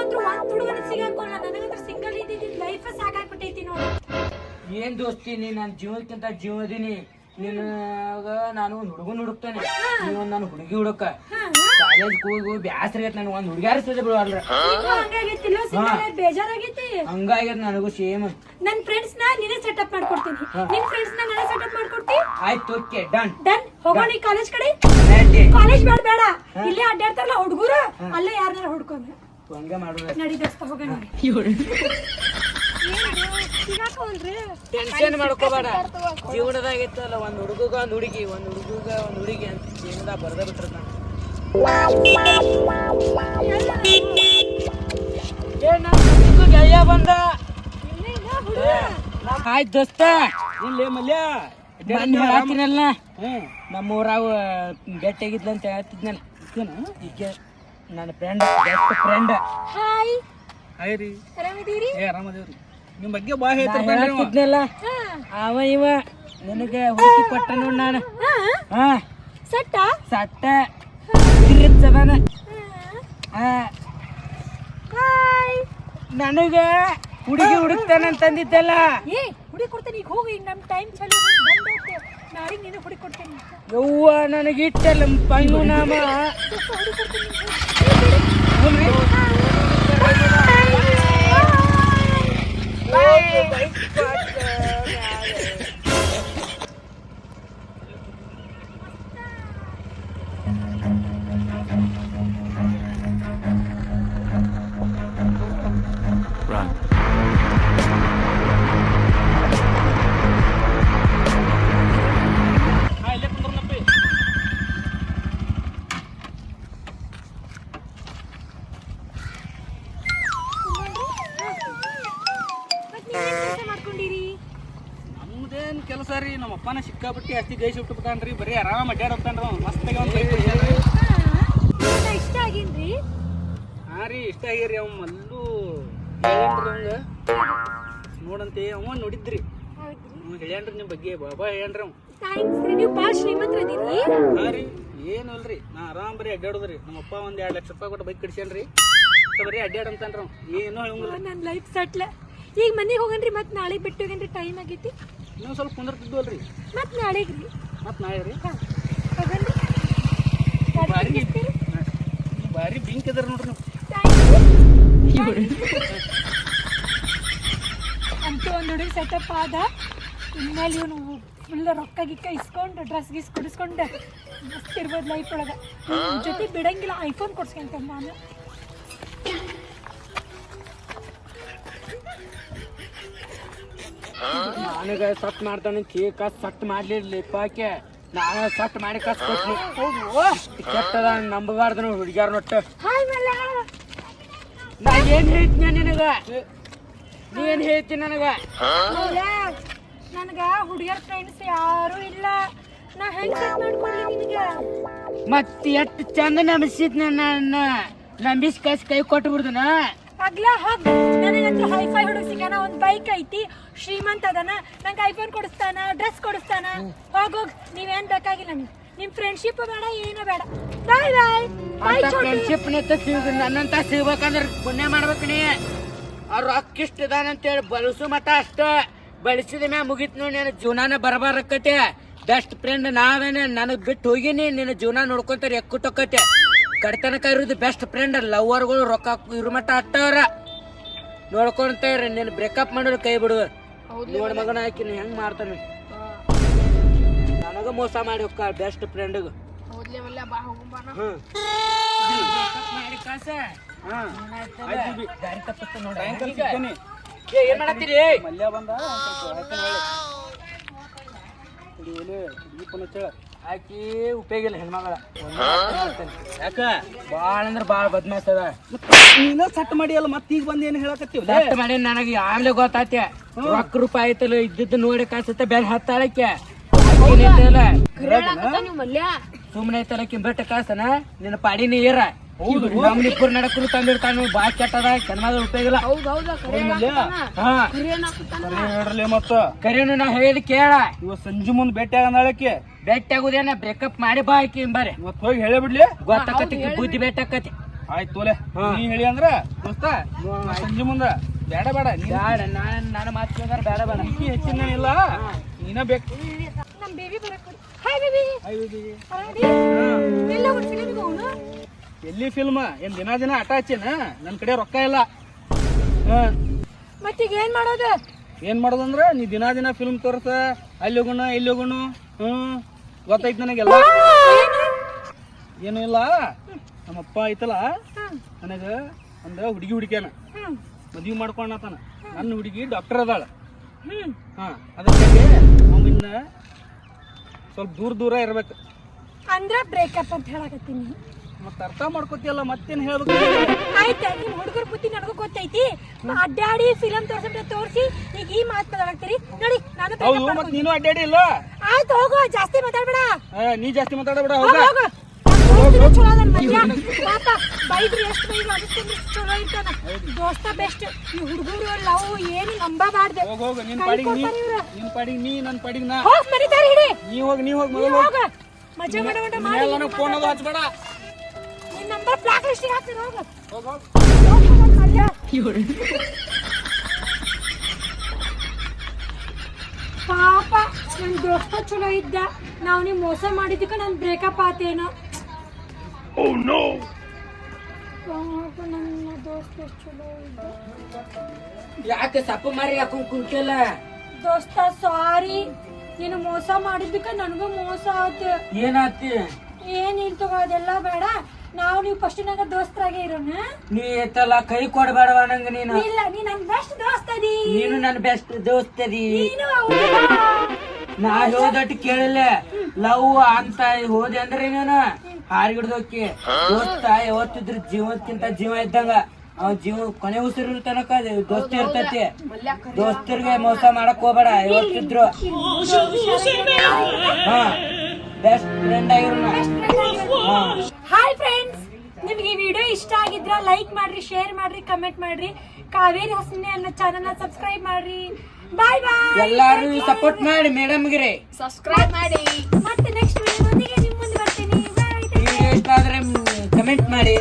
ನಂಗಂತೂ ಒಂದ್ ಹುಡುಗನ ಸಿಗಾಕೋಲ್ಲ ನನಗಂತೂ ಸಿಂಗಲ್ ಇದ್ದಿದ್ದು ಲೈಫ್ ಸಾಕಾಗ್ಬಿಟ್ಟೈತಿ ನೋಡು. ಏನ್ ದೋಸ್ತಿ ನೀ ನನ್ನ ಜೀವನಕ್ಕಿಂತ ಜೀವದಿನಿ ನಿನಗ ನಾನು ಒಂದ್ ಹುಡುಗನ್ ಹುಡುಕ್ತಾನೆ. ನೀವ್ ನಾನು ಹುಡುಗಿ ಹುಡುಕ. ಕಾಲೇಜ್ ಹೋಗಿ ಬ್ಯಾಸ್ರ ಆಗೈತೆ ನನಗೆ ಒಂದ್ ಹುಡುಗ್ಯಾರ ಸದ ಹಂಗಾಗೈತಿಲ್ಲ ಸಿಂಗಲ್ ಬೇಜಾರಾಗೈತಿ. ಹಂಗಾಗ್ಯದ ನನಗೂ ಸೇಮ್ ನನ್ ಫ್ರೆಂಡ್ಸ್ನ ನೀನೇ ಸೆಟಪ್ ಮಾಡ್ಕೊಡ್ತೀನಿ. ನಿನ್ ಫ್ರೆಂಡ್ಸ್ನ ನಾನೇ ಸೆಟಪ್ ಮಾಡ್ಕೊಡ್ತಿ? ಆಯ್ತು ಓಕೆ ಡನ್ ಡನ್ ಹೋಗೋಣ ಕಾಲೇಜ್ ಕಡೆ. ಕಾಲೇಜ್ ಬೇಡ ಬೇಡ. ಇಲ್ಲೇ ಅಡ್ಡಾಡ್ತಾರಲ್ಲ ಹುಡುಗರು ಅಲ್ಲೇ ಯಾರನ್ನಾರ ಹುಡ್ಕೊಂಡು ಹಂಗ ಮಾಡುದ ನಡಿ ದೋಸ್ತ ಹೋಗೋಣ. ಸಿಗಾಕೋಲ್ರಿ ಟೆನ್ಷನ್ ಮಾಡ್ಕೋಬೇಡ. ಜೀವನದಾಗ ಇತ್ತಲ್ಲ ಒಂದ್ ಹುಡುಗಗ ಒಂದ್ ಹುಡುಗಿ ಒಂದ್ ಹುಡುಗಗ ಒಂದ್ ಹುಡುಗಿ ಅಂತ ಜೀವನದಾಗ ಬರ್ದ ಬಿಟ್ರ ಗೆಳೆಯ ಬಂದ. ಆಯ್ತು ದೋಸ್ತ. ಇಲ್ಲೇ ಮಲ್ಯ. ಮೊನ್ನೆ ಹೇಳತ್ತೀನಲ್ಲ ನಮ್ಮ ಊರಾಗ ಬೆಟ್ಟ ಆಗಿದ್ಲ ಅಂತ ಹೇಳ್ತಿದ್ನಲ್ಲ. ಈಗ ನನ್ನ friend best friend hi hi ರೀ. ಆರಾಮದೀರಿ ಏ ಆರಾಮದೇವ್ರಿ. ನಿಮ್ಮ ಬಗ್ಗೆ ಬಾ ಹೇಳ್ತಾರೆ ಹೇಳ್ತಿದ್ನಲ್ಲ? ಅವ ಇವ ನಿನಗೆ ಹುಡುಕಿ ಕೊಟ್ಟ ನೋಡ್ ನಾನು. ಹಾ ಸಟ್ಟ? ಸಟ್ಟ. ಹಾ. ಹಾಯ್ ನನಗೆ ಹುಡುಗಿ ಹುಡುಕ್ತಾನ ಅಂತಂದಿದ್ದಲ್ಲ ಏ ಹುಡುಗಿ ಕೊಡ್ತೇನೆ. ಈಗ ಹೋಗಿ ಈಗ ನಮ್ಮ ಟೈಮ್ ಚಲೋ ನೀನು ಯವ್ವ ನನಗೆ ಇಟ್ಟಲ್ಲ ಪಂಗು ನಾಮ ಕೊಡ್ತೀನಿ ಹಾ ನಮ್ದೇನ್ ಕೆಲಸ ರೀ? ನಮ್ಮ ಅಪ್ಪನ ಸಿಕ್ಕಾಪಟ್ಟಿ ಅಸ್ತಿ ಗೈಸಿ ಬಿಟ್ಟು ಬಿಟ್ಟಾನ್ರಿ ಬರೀ ಆರಾಮ ಅಡ್ಡಾಡತ್ತಾನ್ರಿ ಅವ್ನು. ಮಸ್ತಾಗಿ ಒಂದು ಬೈಕ್ ಕೊಡ್ಸ್ಯಾನ್ರಿ ಇಷ್ಟ ಆಗಿನ್ರಿ ಹಾ ರೀ, ಇಷ್ಟ ಆಗ್ಯಾರಿ ಅವ್ನು. ಮಲ್ಲು ನೋಡಂತೆ ಅವ ನೋಡಿದ್ರಿ. ಹೇಳ್ಯಾನ್ರಿ ನಿಮ್ಮ ಬಗ್ಗೆ. ಬಾಬಾ ಹೇಳ್ಯಾನ್ರಿ ಅವ್ನು. ಥ್ಯಾಂಕ್ಸ್ ರೀ ನೀವು ಹಾ ರೀ, ಏನು ಅಲ್ರಿ ನಾ ಆರಾಮ್ ಬರೀ ಅಡ್ಡಾಡೋದ್ರಿ ನಮ್ಮ ಅಪ್ಪ ಒಂದ್ ಎರಡು ಲಕ್ಷ ರೂಪಾಯಿ ಕೊಟ್ಟು ಬೈಕ್ ಕಡ್ಸ್ಯಾನ್ರಿ ಬರೀ ಅಡ್ಡಾಡ್ ಅಂತಾನ್ರಿ ಅವ್ನು. ಏನೋ ಹೇಳಂಗಿಲ್ಲ. ನನ್ನ ಲೈಫ್ ಸಟ್ಲ ಈಗ ಮನೆಗೆ ಹೋಗನ್ರಿ ಮತ್ತೆ ನಾಳೆ ಬಿಟ್ಟು ಹೋಗನ್ರಿ ಟೈಮ್ ಆಗೈತಿ. ಇನ್ನೊಂದು ಸ್ವಲ್ಪ ಕುಂದಿರ್ತಿದ್ವಲ್ರಿ ಮತ್ತೆ ನಾಳೆಗೆ ರೀ ಮತ್ತೆ ನಾಳೆ ರೀ ಬಾರಿ? ಬಾರಿ ಬಿಂಕ್ ಅದಾರ ನೋಡ್ರಿ ನೀವು. ಅಂತ ಒಂದು ಹುಡುಗಿ ಸೆಟಪ್ ಆದ. ಇನ್ಮೇಲೆ ಇವನು ಫುಲ್ ರೊಕ್ಕ ಗಿಕ್ಕ ಇಸ್ಕೊಂಡು ಡ್ರೆಸ್ ಗಿಸ್ ಕುಡಿಸ್ಕೊಂಡು ಮಸ್ತ್ ಇರ್ಬೋದು ಲೈಫ್ ಒಳಗೆ. ಜೊತೆ ಬಿಡಂಗಿಲ್ಲ ಐಫೋನ್ ಕೊಡ್ಸ್ಕೊಂತ ನಾನು. ನನಗೆ ಸಟ್ ಮಾಡ್ತಾನೆ ಕೇಕ ಸಟ್ ಮಾಡ್ಲಿರ್ಲಿ ಪಾಕೆ. ನಾನು ಸಟ್ ಮಾಡಿ ಕಸ್ ಕೊಟ್ನಿ. ಕೆಟ್ಟದ ನಂಬಬಾರ್ದು ನಾವು ಹುಡುಗ್ಯಾರ ನೊಟ್ಟು ನಾ ಏನ್ ಹೇಳ್ತೀನಿ ನಿನಗ? ನೀ ಏನ್ ಹೇಳ್ತಿ ನನಗ? ನನಗೆ ಹುಡುಗಿಯರ್ ಫ್ರೆಂಡ್ಸ್ ಯಾರು ಇಲ್ಲ. ನಾ ಹೆಂಗ್ ಸೆಟ್ ಮಾಡ್ಕೊಳ್ಳಿ ನಿನಗೆ ಮತ್ ಎಷ್ಟು ಚಂದ ನಂಬಿಸಿದ್ ನನ್ನ? ನಂಬಿಸಿ ಕಸ್ ಕೈ ಕೊಟ್ಟು ಬಿಡ್ದನ ಅಗ್ಲ ಹೋಗ್ ನನಗಂತೂ ಹೈಫೈ ಹುಡುಗ ಸಿಗಣ ಒಂದ್ ಬೈಕ್ ಐತಿ. ಶ್ರೀಮಂತ ಅದನ. ನಂಗೆ ಐಫೋನ್ ಕೊಡಿಸ್ತಾನ ಡ್ರೆಸ್ ಕೊಡಿಸ್ತಾನ. ಹೋಗೋಗ್ ಹೋಗ್. ನೀವೇನ್ ಬೇಕಾಗಿಲ್ಲ ನೀವು ನಿಮ್ ಫ್ರೆಂಡ್ಶಿಪ್ ಬೇಡ ಏನು ಬೇಡ. ಬಾಯ್ ಬಾಯ್ ಬಾಯ್ ಫ್ರೆಂಡ್ಶಿಪ್ ನೆತ್ತ ಸಿಗ ನನ್ನಂತ ಸಿಗ್ಬೇಕಂದ್ರ ಪುಣ್ಯ ಮಾಡ್ಬೇಕು ನೀ. ಅವ್ರ ರೊಕ್ಕ ಇಷ್ಟ ಇದಾನಂತೇಳಿ ಬಳಸು ಮಟ ಅಷ್ಟ. ಬಳಸಿದ ಮ್ಯಾ ಮುಗಿತ್ ನೋಡಿ ನನ್ನ ಜೀವನಾನ ಬರಬಾರಕ್ಕತೆ ಬೆಸ್ಟ್ ಫ್ರೆಂಡ್ ನಾವೇನೆ. ನನಗ್ ಬಿಟ್ಟು ಹೋಗಿನಿ ನಿನ್ನ ಜೀವನ ನೋಡ್ಕೊಂತಾರೆ ಎಕ್ಕುಟ್ಟೊಕ್ಕತೆ ಕಡ್ತನಕ ಇರೋದು ಬೆಸ್ಟ್ ಫ್ರೆಂಡ್ ಲವರ್ಗಳು ರೊಕ್ಕ ಇವ್ರ ಮಟ್ಟ ಅಟ್ಟವ್ರ ನೋಡ್ಕೊಂತ ಇರ್ರಿ ನೀನು ಬ್ರೇಕಪ್ ಮಾಡಿದ್ರೆ ಕೈ ಬಿಡುವ ನೋಡ್ ಮಗನ ಹಾಕಿ ನೀ ಹೆಂಗ್ ಮಾಡ್ತಾನೆ ನನಗ ಮೋಸ ಮಾಡಿ ಹೋಗ್ಕ ಬೆಸ್ಟ್ ಫ್ರೆಂಡ್ಗ ಏನ್ ಮಾಡತ್ತೀರಿ ಮಲ್ಯ ಬಂದ ಆಕಿ ಉಪಯೋಗ ಇಲ್ಲ ಹೆಣ್ಮಗಳ. ಯಾಕ? ಬಾಳ ಅಂದ್ರ ಬಾಳ ಬದ್ಮಾಸ್ ಅದ. ನೀನ ಸಟ್ ಮಾಡಿ ಅಲ್ಲ ಮತ್ತೆ ಈಗ ಬಂದ್ ಏನ್ ಹೇಳಕತ್ತೀವಿ? ಸಟ್ ಮಾಡಿ ನನಗೆ ಆಮೇಲೆ ಗೊತ್ತಾತ್ಯ. ರೊಕ್ಕ ರೂಪಾಯಿ ಐತಲ್ಲ ಇದ್ದಿದ್ದು ನೋಡಿ ಕಾಸತ್ತ ಬೆಲ್ ಹತ್ತಾಳಕ್ಕೆ. ಸುಮ್ನೆ ಐತಲ್ಲ ಕಿಂಬಟ್ಟ ಕಾಸನ? ನಿನ್ನ ಪಾಡಿನ ಏರ. ಹೌದು. ನಮ್ಮಿಬ್ಬರು ನಡಕರು ತಂದಿರ್ತಾನ ಬಾ ಕೆಟ್ಟದ ಕೆನ್ಮದ ಉಪಯೋಗಿಲ್ಲ ಹಾ. ಕರೇನು ನಾ ಹೇಳಿದ ಕೇಳ. ಇವ ಸಂಜೆ ಮುಂದ್ ಭೇಟಿ ಆಗಂದಾಳಕ್ಕೆ ಬೆಟ್ಟ ಆಗುದೇನ ಬ್ರೇಕಪ್ ಮಾಡಿ ಬಾ ಆಕಿ ಬರ್ರಿ. ಇವತ್ತು ಹೋಗಿ ಹೇಳೇ ಬಿಡ್ಲಿ? ಗೊತ್ತಾಕತಿ ಬುದ್ಧಿ ಬೆಟ್ಟ ಆಕತಿ ಆಯ್ತು ತೋಲೆ. ನೀ ಹೇಳಿ ಅಂದ್ರ ದೋಸ್ತ ಸಂಜೆ ಮುಂದ ಬೇಡ ಬೇಡ ನೀ ಬೇಡ ನಾನು ನನ್ನ ಮಾತು ಕೇಳಿದ್ರೆ ಬೇಡ ಬೇಡ. ನೀ ಹೆಚ್ಚಿನ ಇಲ್ಲ. ನೀನ ಬೇಕು. ನಮ್ಮ ಬೇಬಿ ಬರಕ್ ಹಾಯ್ ಬೇಬಿ ಆರಾಮದಿ ಎಲ್ಲ ಒಂದು ಫಿಲ್ಮ್ ಹೋಗೋಣ ಎಲ್ಲಿ ಫಿಲ್ಮ್ ಏನ್ ದಿನ ದಿನ ಆಟ ಹಚ್ಚೇನ? ನನ್ನ ಕಡೆ ರೊಕ್ಕ ಇಲ್ಲ. ಹಾ. ಮತ್ತೀಗ ಏನ್ ಮಾಡೋದು? ಏನ್ ಮಾಡೋದಂದ್ರೆ, ನೀ ದಿನ ದಿನ ಫಿಲ್ಮ್ ತೋರ್ಸ, ಅಲ್ಲಿ ಹೋಗೋಣ, ಇಲ್ಲಿ ಹೋಗೋಣ, ಹ್ಮ್? ಗೊತ್ತಾಯ್ತು ನನಗೆಲ್ಲ? ಏನೂ ಇಲ್ಲ. ನಮ್ಮಪ್ಪ ಐತಲ್ಲ, ನನಗೆ ಒಂದ ಹುಡುಗಿ ಹುಡುಕ್ಯಾನ. ಮದ್ವಿ ಮಾಡ್ಕೊಂಡತಾನ ನನ್ನ ಹುಡುಗಿ ಡಾಕ್ಟರ್ ಅದಾಳ. ಹಾಂ ಅದಕ್ಕೆ ಸ್ವಲ್ಪ ದೂರ ದೂರ ಇರ್ಬೇಕು. ಅಂದ್ರೆ ಬ್ರೇಕಪ್ ಅಂತ ಹೇಳಕತ್ತೀನಿ. ಮತ್ತೆ ಅರ್ಥ ಮಾಡ್ಕೋತಿಯಲ್ಲ ಮತ್ತೇನ್ ಹೇಳ್ಬೇಕು? ಆಯ್ತ ನಿಮ್ ಹುಡುಗರ ಬುದ್ಧಿ ನನಗೂ ಗೊತ್ತೈತಿ. ಅಡ್ಡಾಡಿ ಫಿಲಂ ತೋರ್ಸಬಿಟ್ಟು ತೋರಿಸಿ ಈಗ ಈ ಮಾತು ನೋಡಿ ನಾನು ಹೌದು ಮಾಡ್ಕೊಂಡ್- ನೀನು ಅಡ್ಡಾಡಿ ಇಲ್ಲ? ಆಯ್ತು ಹೋಗು ಜಾಸ್ತಿ ಮಾತಾಡ್ಬೇಡ. ನೀ ಜಾಸ್ತಿ ಮಾತಾಡಬೇಡ ಹೋಗು ಚಲೋ ಅದನ್ ಮಧ್ಯ. ಪಾಪ ಬೈದ್ರು ಎಷ್ಟು ಬೈದ್ರು ಅನಿಸ್ಕೊಂಡು ಚಲೋ ಇರ್ತಾನ ದೋಸ್ತ ಬೆಸ್ಟ್ ಈ ಹುಡುಗರು ಲವ್ ಏನು ನಂಬಬಾರ್ದು. ಹೋಗ್ ಹೋಗು ನಿನ್ ಕೈ ಪಾಡಿಗೆ ನೀ ನಿನ್ ಪಾಡಿಗೆ ನೀ ಪಾಡಿಗೆ ನಾ. ಹೋಗ್ ಹಿಡಿ. ನೀ ಹೋಗ್ ನೀ ಹೋಗಿ ಮೊದಲು ಹೋಗ. ಮಜಾ ಮಾಡೋಣ ಮಾಡಿ ಫೋನ್ ಅದು ಹಚ್ಬೇಡ. ನಿನ್ ನಂಬರ್ ಬ್ಲಾಕ್ ಲಿಸ್ಟಿಗೆ ಹಾಕ್ತೀನಿ ಹೋಗು. ಪಾಪ ನನ್ ದೋಸ್ತ ಚಲೋ ಇದ್ದ ನಾವು ನೀವ್ ಮೋಸ ಮಾಡಿದ್ದಕ್ಕ ನನ್ ಬ್ರೇಕಪ್ ಆತೇನೋ ಪಾಪ ನನ್ನ ದೋಸ್ತ ಚಲೋ ಇದ್ದ ಯಾಕೆ ಸಪ್ಪು ಮಾರಿ ಹಾಕೊಂಡ್ ಕುಂತಿಲ್ಲ ದೋಸ್ತ ಸಾರಿ ನೀನು ಮೋಸ ಮಾಡಿದ್ದಕ್ಕ ನನಗೂ ಮೋಸ ಆಯ್ತು. ಏನಾತಿ ಏನ್ ತಗೋ ಅದೆಲ್ಲ ಬೇಡ. ನಾವು ನೀವು ಫಸ್ಟಿನಾಗ ದೋಸ್ತರಾಗೆ ಇರೋಣ? ನೀ ಎತ್ತಲ್ಲ ಕೈ ಕೊಡಬೇಡವ ನಂಗ ನೀನು. ಇಲ್ಲ ನೀ ನನ್ ಬೆಸ್ಟ್ ದೋಸ್ತ ಅದಿ. ನೀನು ನನ್ನ ಬೆಸ್ಟ್ ದೋಸ್ತದಿ ನೀನು ಅವ್ನಿಗೆ ನಾ ಹೋದಟ್ಟು ಕೇಳಿಲ್ಲ ಲವ್ ಅಂತ ಹೋದೆ ಅಂದ್ರೆ ನೀನು? ಹಾರಿಗಿಡ್ದೋಕಿ. ದೋಸ್ತ ಯಾವತ್ತಿದ್ರು ಜೀವಕ್ಕಿಂತ ಜೀವ ಇದ್ದಂಗ. ಅವ್ ಜೀವ ಕೊನೆ ಉಸಿರು ತನಕ ಅದು ದೋಸ್ತಿ ಇರ್ತೈತಿ. ದೋಸ್ತರಿಗೆ ಮೋಸ ಮಾಡಕ್ ಹೋಗ್ಬೇಡ. ಯಾವತ್ತಿದ್ರು. ಹಾ. ಬೆಸ್ಟ್ ಫ್ರೆಂಡ್ ಆಗಿರೋಣ. ಹಾ. ಹಾಯ್ ಫ್ರೆಂಡ್ಸ್ ನಿಮ್ಗೆ ಈ ವಿಡಿಯೋ ಇಷ್ಟ ಆಗಿದ್ರೆ ಲೈಕ್ ಮಾಡ್ರಿ ಶೇರ್ ಮಾಡ್ರಿ ಕಮೆಂಟ್ ಮಾಡ್ರಿ. ಕಾವೇರಿ ಹಸನೆ ಅನ್ನೋ ಚಾನಲ್ ಸಬ್ಸ್ಕ್ರೈಬ್ ಮಾಡ್ರಿ. ಬಾಯ್ ಬಾಯ್ ಎಲ್ಲರೂ ಸಪೋರ್ಟ್ ಮಾಡಿ ಮೇಡಮ್ಗೆ ಸಬ್ಸ್ಕ್ರೈಬ್ ಮಾಡಿ. ಮತ್ತೆ ನೆಕ್ಸ್ಟ್ ವಿಡಿಯೋದೊಂದಿಗೆ ನಿಮ್ಮ ಮುಂದೆ ಬರ್ತೀನಿ. ಬಾಯ್ ವಿಡಿಯೋ ಇಷ್ಟ ಆದ್ರೆ ಕಮೆಂಟ್ ಮಾಡಿ.